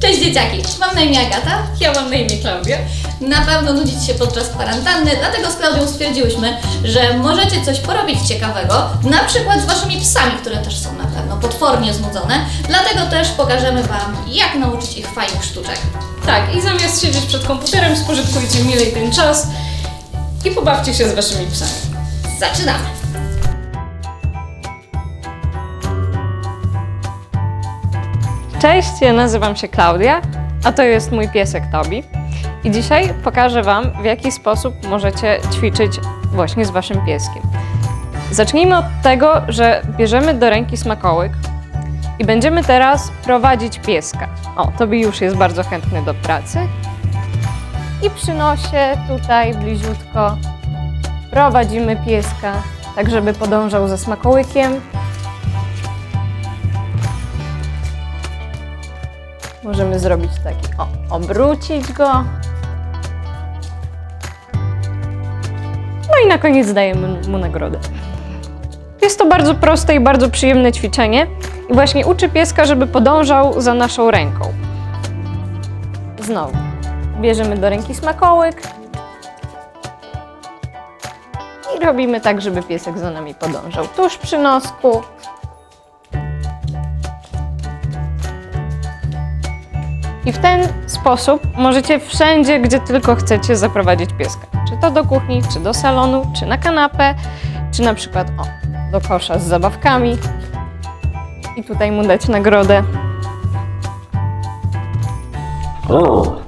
Cześć dzieciaki, mam na imię Agata. Ja mam na imię Klaudia. Na pewno nudzić się podczas kwarantanny, dlatego z Klaudią stwierdziłyśmy, że możecie coś porobić ciekawego, na przykład z waszymi psami, które też są na pewno potwornie znudzone. Dlatego też pokażemy wam, jak nauczyć ich fajnych sztuczek. Tak, i zamiast siedzieć przed komputerem, spożytkujcie milej ten czas i pobawcie się z waszymi psami. Zaczynamy! Cześć, ja nazywam się Klaudia, a to jest mój piesek Tobi. I dzisiaj pokażę Wam, w jaki sposób możecie ćwiczyć właśnie z Waszym pieskiem. Zacznijmy od tego, że bierzemy do ręki smakołyk i będziemy teraz prowadzić pieska. O, Tobi już jest bardzo chętny do pracy. I przy nosie tutaj bliziutko prowadzimy pieska, tak żeby podążał za smakołykiem. Możemy zrobić taki, o, obrócić go. No i na koniec dajemy mu nagrodę. Jest to bardzo proste i bardzo przyjemne ćwiczenie i właśnie uczy pieska, żeby podążał za naszą ręką. Znowu, bierzemy do ręki smakołyk i robimy tak, żeby piesek za nami podążał. Tuż przy nosku, I w ten sposób możecie wszędzie, gdzie tylko chcecie, zaprowadzić pieska. Czy to do kuchni, czy do salonu, czy na kanapę, czy na przykład o, do kosza z zabawkami. I tutaj mu dać nagrodę. o,